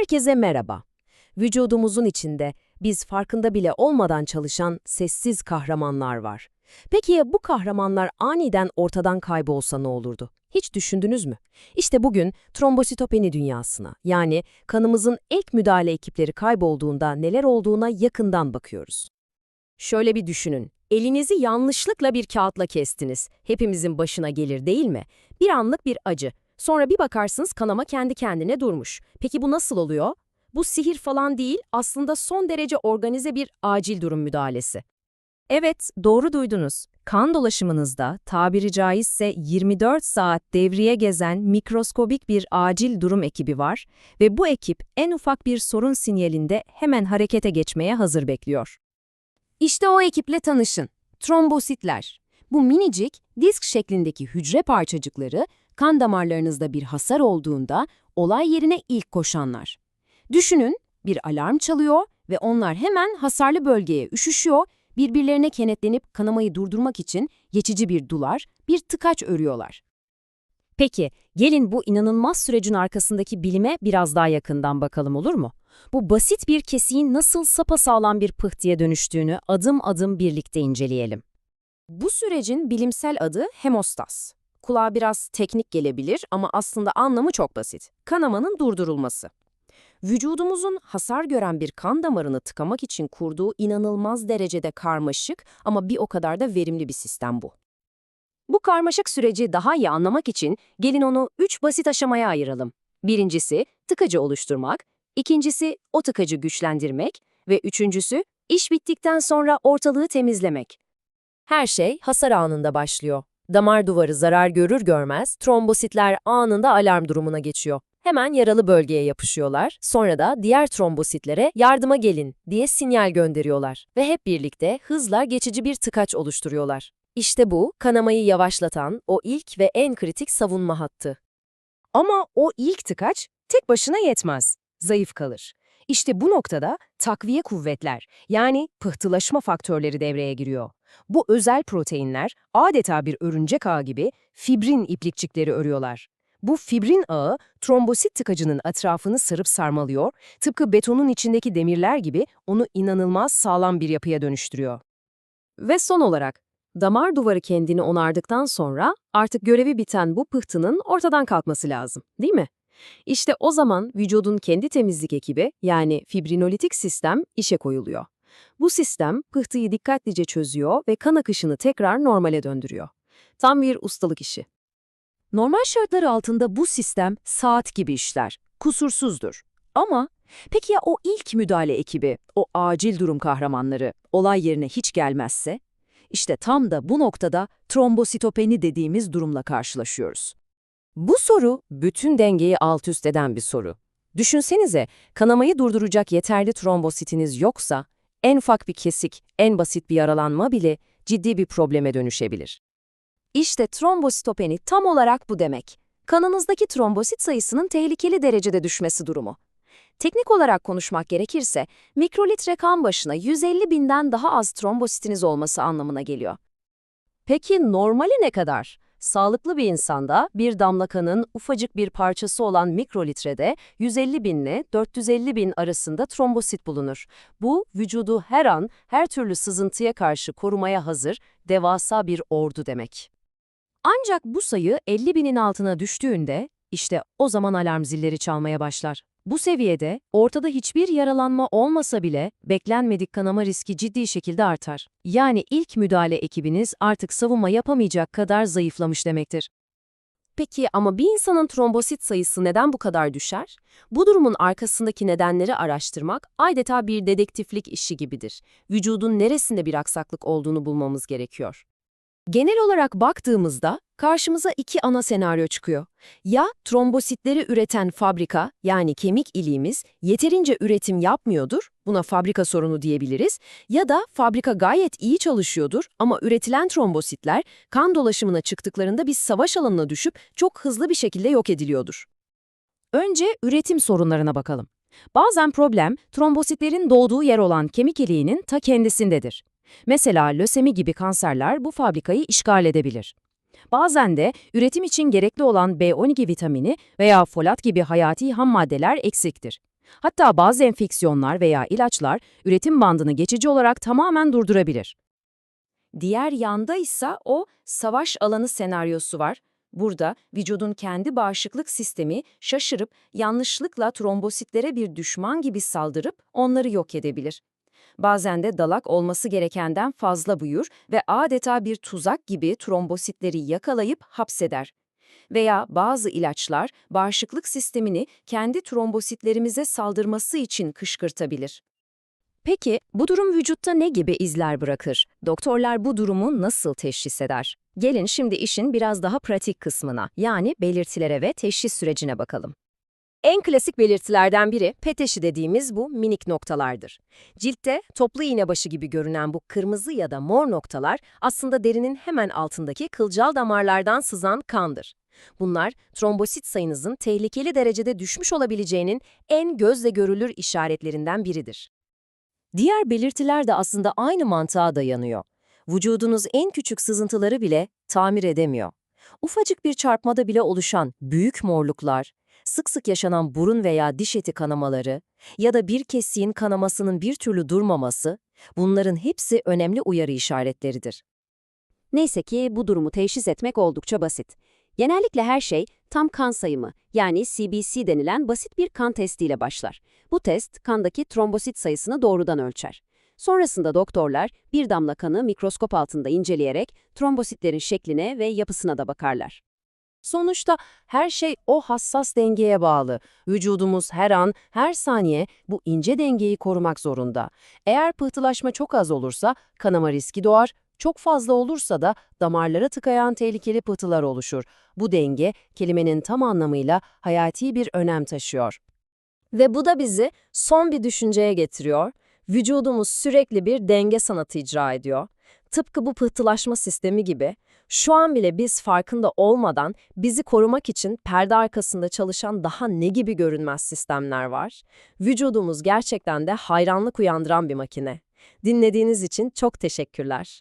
Herkese merhaba. Vücudumuzun içinde biz farkında bile olmadan çalışan sessiz kahramanlar var. Peki ya bu kahramanlar aniden ortadan kaybolsa ne olurdu? Hiç düşündünüz mü? İşte bugün trombositopeni dünyasına, yani kanımızın ilk müdahale ekipleri kaybolduğunda neler olduğuna yakından bakıyoruz. Şöyle bir düşünün. Elinizi yanlışlıkla bir kağıtla kestiniz. Hepimizin başına gelir değil mi? Bir anlık bir acı. Sonra bir bakarsınız kanama kendi kendine durmuş. Peki bu nasıl oluyor? Bu sihir falan değil, aslında son derece organize bir acil durum müdahalesi. Evet, doğru duydunuz. Kan dolaşımınızda tabiri caizse 24 saat devriye gezen mikroskobik bir acil durum ekibi var ve bu ekip en ufak bir sorun sinyalinde hemen harekete geçmeye hazır bekliyor. İşte o ekiple tanışın. Trombositler. Bu minicik, disk şeklindeki hücre parçacıkları kan damarlarınızda bir hasar olduğunda olay yerine ilk koşanlar. Düşünün, bir alarm çalıyor ve onlar hemen hasarlı bölgeye üşüşüyor, birbirlerine kenetlenip kanamayı durdurmak için geçici bir dular, bir tıkaç örüyorlar. Peki, gelin bu inanılmaz sürecin arkasındaki bilime biraz daha yakından bakalım olur mu? Bu basit bir kesiğin nasıl sapasağlam bir pıhtıya dönüştüğünü adım adım birlikte inceleyelim. Bu sürecin bilimsel adı hemostas. Kulağa biraz teknik gelebilir ama aslında anlamı çok basit. Kanamanın durdurulması. Vücudumuzun hasar gören bir kan damarını tıkamak için kurduğu inanılmaz derecede karmaşık ama bir o kadar da verimli bir sistem bu. Bu karmaşık süreci daha iyi anlamak için gelin onu üç basit aşamaya ayıralım. Birincisi tıkacı oluşturmak, ikincisi o tıkacı güçlendirmek ve üçüncüsü iş bittikten sonra ortalığı temizlemek. Her şey hasar anında başlıyor. Damar duvarı zarar görür görmez trombositler anında alarm durumuna geçiyor. Hemen yaralı bölgeye yapışıyorlar, sonra da diğer trombositlere yardıma gelin diye sinyal gönderiyorlar ve hep birlikte hızla geçici bir tıkaç oluşturuyorlar. İşte bu, kanamayı yavaşlatan o ilk ve en kritik savunma hattı. Ama o ilk tıkaç tek başına yetmez, zayıf kalır. İşte bu noktada takviye kuvvetler, yani pıhtılaşma faktörleri devreye giriyor. Bu özel proteinler adeta bir örümcek ağı gibi fibrin iplikçikleri örüyorlar. Bu fibrin ağı trombosit tıkacının etrafını sarıp sarmalıyor, tıpkı betonun içindeki demirler gibi onu inanılmaz sağlam bir yapıya dönüştürüyor. Ve son olarak, damar duvarı kendini onardıktan sonra artık görevi biten bu pıhtının ortadan kalkması lazım, değil mi? İşte o zaman vücudun kendi temizlik ekibi yani fibrinolitik sistem işe koyuluyor. Bu sistem pıhtıyı dikkatlice çözüyor ve kan akışını tekrar normale döndürüyor. Tam bir ustalık işi. Normal şartlar altında bu sistem saat gibi işler, kusursuzdur. Ama peki ya o ilk müdahale ekibi, o acil durum kahramanları olay yerine hiç gelmezse? İşte tam da bu noktada trombositopeni dediğimiz durumla karşılaşıyoruz. Bu soru bütün dengeyi alt üst eden bir soru. Düşünsenize, kanamayı durduracak yeterli trombositiniz yoksa, en ufak bir kesik, en basit bir yaralanma bile ciddi bir probleme dönüşebilir. İşte trombositopeni tam olarak bu demek. Kanınızdaki trombosit sayısının tehlikeli derecede düşmesi durumu. Teknik olarak konuşmak gerekirse, mikrolitre kan başına 150 binden daha az trombositiniz olması anlamına geliyor. Peki normali ne kadar? Sağlıklı bir insanda bir damla kanın ufacık bir parçası olan mikrolitrede 150 bin ile 450 bin arasında trombosit bulunur. Bu vücudu her an her türlü sızıntıya karşı korumaya hazır devasa bir ordu demek. Ancak bu sayı 50 binin altına düştüğünde işte o zaman alarm zilleri çalmaya başlar. Bu seviyede ortada hiçbir yaralanma olmasa bile beklenmedik kanama riski ciddi şekilde artar. Yani ilk müdahale ekibiniz artık savunma yapamayacak kadar zayıflamış demektir. Peki ama bir insanın trombosit sayısı neden bu kadar düşer? Bu durumun arkasındaki nedenleri araştırmak adeta bir dedektiflik işi gibidir. Vücudun neresinde bir aksaklık olduğunu bulmamız gerekiyor. Genel olarak baktığımızda karşımıza iki ana senaryo çıkıyor. Ya trombositleri üreten fabrika yani kemik iliğimiz yeterince üretim yapmıyordur, buna fabrika sorunu diyebiliriz, ya da fabrika gayet iyi çalışıyordur ama üretilen trombositler kan dolaşımına çıktıklarında bir savaş alanına düşüp çok hızlı bir şekilde yok ediliyordur. Önce üretim sorunlarına bakalım. Bazen problem trombositlerin doğduğu yer olan kemik iliğinin ta kendisindedir. Mesela lösemi gibi kanserler bu fabrikayı işgal edebilir. Bazen de üretim için gerekli olan B12 vitamini veya folat gibi hayati ham maddeler eksiktir. Hatta bazı enfeksiyonlar veya ilaçlar üretim bandını geçici olarak tamamen durdurabilir. Diğer yanda ise o savaş alanı senaryosu var. Burada vücudun kendi bağışıklık sistemi şaşırıp yanlışlıkla trombositlere bir düşman gibi saldırıp onları yok edebilir. Bazen de dalak olması gerekenden fazla buyur ve adeta bir tuzak gibi trombositleri yakalayıp hapseder. Veya bazı ilaçlar bağışıklık sistemini kendi trombositlerimize saldırması için kışkırtabilir. Peki bu durum vücutta ne gibi izler bırakır? Doktorlar bu durumu nasıl teşhis eder? Gelin şimdi işin biraz daha pratik kısmına, yani belirtilere ve teşhis sürecine bakalım. En klasik belirtilerden biri peteşi dediğimiz bu minik noktalardır. Ciltte toplu iğne başı gibi görünen bu kırmızı ya da mor noktalar aslında derinin hemen altındaki kılcal damarlardan sızan kandır. Bunlar trombosit sayınızın tehlikeli derecede düşmüş olabileceğinin en gözle görülür işaretlerinden biridir. Diğer belirtiler de aslında aynı mantığa dayanıyor. Vücudunuz en küçük sızıntıları bile tamir edemiyor. Ufacık bir çarpmada bile oluşan büyük morluklar, sık sık yaşanan burun veya diş eti kanamaları ya da bir kesiğin kanamasının bir türlü durmaması, bunların hepsi önemli uyarı işaretleridir. Neyse ki bu durumu teşhis etmek oldukça basit. Genellikle her şey tam kan sayımı yani CBC denilen basit bir kan testiyle başlar. Bu test kandaki trombosit sayısını doğrudan ölçer. Sonrasında doktorlar bir damla kanı mikroskop altında inceleyerek trombositlerin şekline ve yapısına da bakarlar. Sonuçta her şey o hassas dengeye bağlı. Vücudumuz her an, her saniye bu ince dengeyi korumak zorunda. Eğer pıhtılaşma çok az olursa kanama riski doğar, çok fazla olursa da damarlara tıkayan tehlikeli pıhtılar oluşur. Bu denge kelimenin tam anlamıyla hayati bir önem taşıyor. Ve bu da bizi son bir düşünceye getiriyor. Vücudumuz sürekli bir denge sanatı icra ediyor. Tıpkı bu pıhtılaşma sistemi gibi, şu an bile biz farkında olmadan bizi korumak için perde arkasında çalışan daha ne gibi görünmez sistemler var? Vücudumuz gerçekten de hayranlık uyandıran bir makine. Dinlediğiniz için çok teşekkürler.